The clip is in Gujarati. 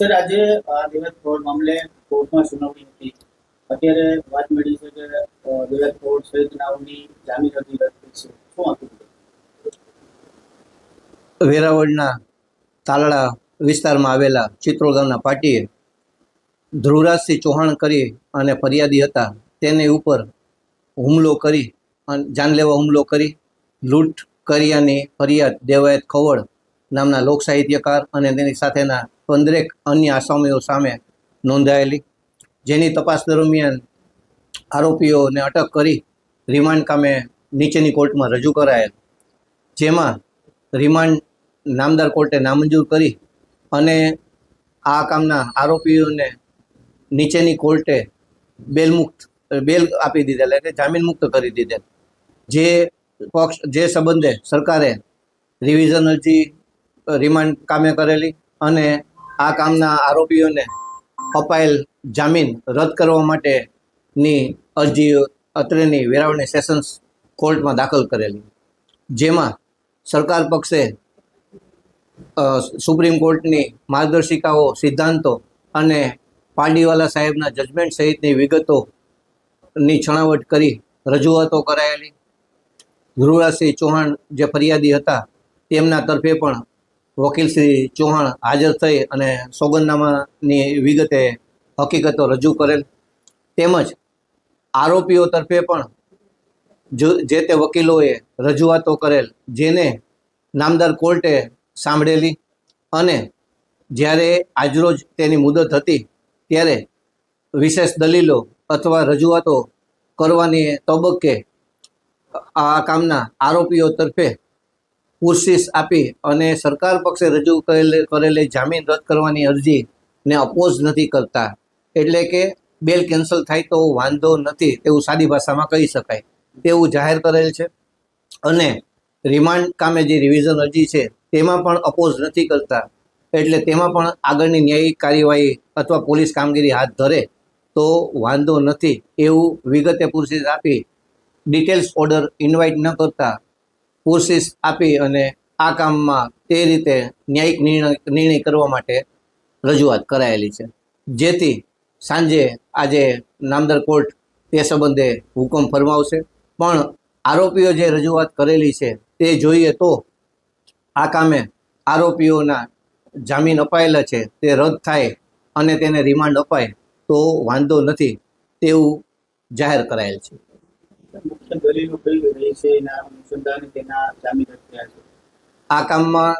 સર આજે આ દિવસ ફ્રોડ મામલે કોર્ટમાં સુનાવણી હતી. અત્યારે વાત મળી છે કે અ, દિવસ ફ્રોડ સહિતનાઓની જામીન અરજી રદ છે. શું હતું વેરાવળના તાલાળા વિસ્તારમાં આવેલા ચિત્રોલ પાટીએ ધ્રુવરાજસિંહ ચૌહાણ કરી અને ફરિયાદી હતા. તેની ઉપર હુમલો કરી અને જાનલેવા હુમલો કરી લૂંટ કર્યાની ફરિયાદ દેવાયત ખવડ નામના લોક સાહિત્યકાર અને તેની સાથેના પંદરેક અન્ય આસામીઓ સામે નોંધાયેલી, જેની તપાસ દરમિયાન આરોપીઓને અટક કરી રિમાન્ડ કામે નીચેની કોર્ટમાં રજૂ કરાયેલ. જેમાં રિમાન્ડ નામદાર કોર્ટે નામંજૂર કરી અને આ કામના આરોપીઓને નીચેની કોર્ટે બેલ મુક્ત બેલ આપી દીધેલ એટલે જામીન મુક્ત કરી દીધેલ. જે પક્ષ, જે સંબંધે સરકારે રિવિઝન અરજી રિમાન્ડ કામે કરેલી અને આ કામના આરોપીઓને અપાયેલ જામીન રદ કરવા માટેની અરજી અત્રેની વેરાવળની સેશન્સ કોર્ટમાં દાખલ કરેલી. જેમાં સરકાર પક્ષે સુપ્રીમ કોર્ટની માર્ગદર્શિકાઓ, સિદ્ધાંતો અને પાંડીવાલા સાહેબના જજમેન્ટ સહિતની વિગતોની છણાવટ કરી રજૂઆતો કરાયેલી. ધ્રુવરાજસિંહ ચૌહાણ જે ફરિયાદી હતા, તેમના તરફે પણ વકીલ શ્રી ચૌહાણ હાજર થઈ અને સોગંદનામાની વિગતે હકીકતો રજૂ કરેલ. તેમજ આરોપીઓ તરફે પણ જે તે વકીલોએ રજૂઆતો કરેલ, જેને નામદાર કોર્ટે સાંભળેલી અને જ્યારે આજરોજ તેની મુદત હતી, ત્યારે વિશેષ દલીલો અથવા રજૂઆતો કરવાની તબક્કે આ કામના આરોપીઓ તરફે પુરશીસ આપી અને સરકાર પક્ષે રજૂ કરેલી કરેલી જામીન રદ કરવાની અરજીને અપોઝ નથી કરતા. એટલે કે બેલ કેન્સલ થાય તો વાંધો નથી તેવું સાદી ભાષામાં કહી શકાય. તેવું જાહેર કરેલ છે. અને રિમાન્ડ કામે જે રિવિઝન અરજી છે તેમાં પણ અપોઝ નથી કરતા. એટલે તેમાં પણ આગળની ન્યાયિક કાર્યવાહી અથવા પોલીસ કામગીરી હાથ ધરે તો વાંધો નથી. એવું વિગતે પુરશીસ આપી. ડિટેલ્સ ઓર્ડર ઇન્વાઇટ ન કરતા. પુરશીસ આપી અને આ કામમાં તે રીતે ન્યાયિક નિર્ણય નિર્ણય કરવા માટે રજૂઆત કરાયેલી છે. જેથી સાંજે આજે નામદર કોર્ટ તે સંબંધે હુકમ ફરમાવશે. પણ આરોપીઓ જે રજૂઆત કરેલી છે તે જોઈએ તો આ કામે આરોપીઓના જામીન અપાયેલા છે, તે રદ થાય અને તેને રિમાન્ડ અપાય તો વાંધો નથી તેવું જાહેર કરાયેલ છે. દલીલો કઈ રહી છે એના અનુસંધાને તેના જામીન રદ છે. આ કામમાં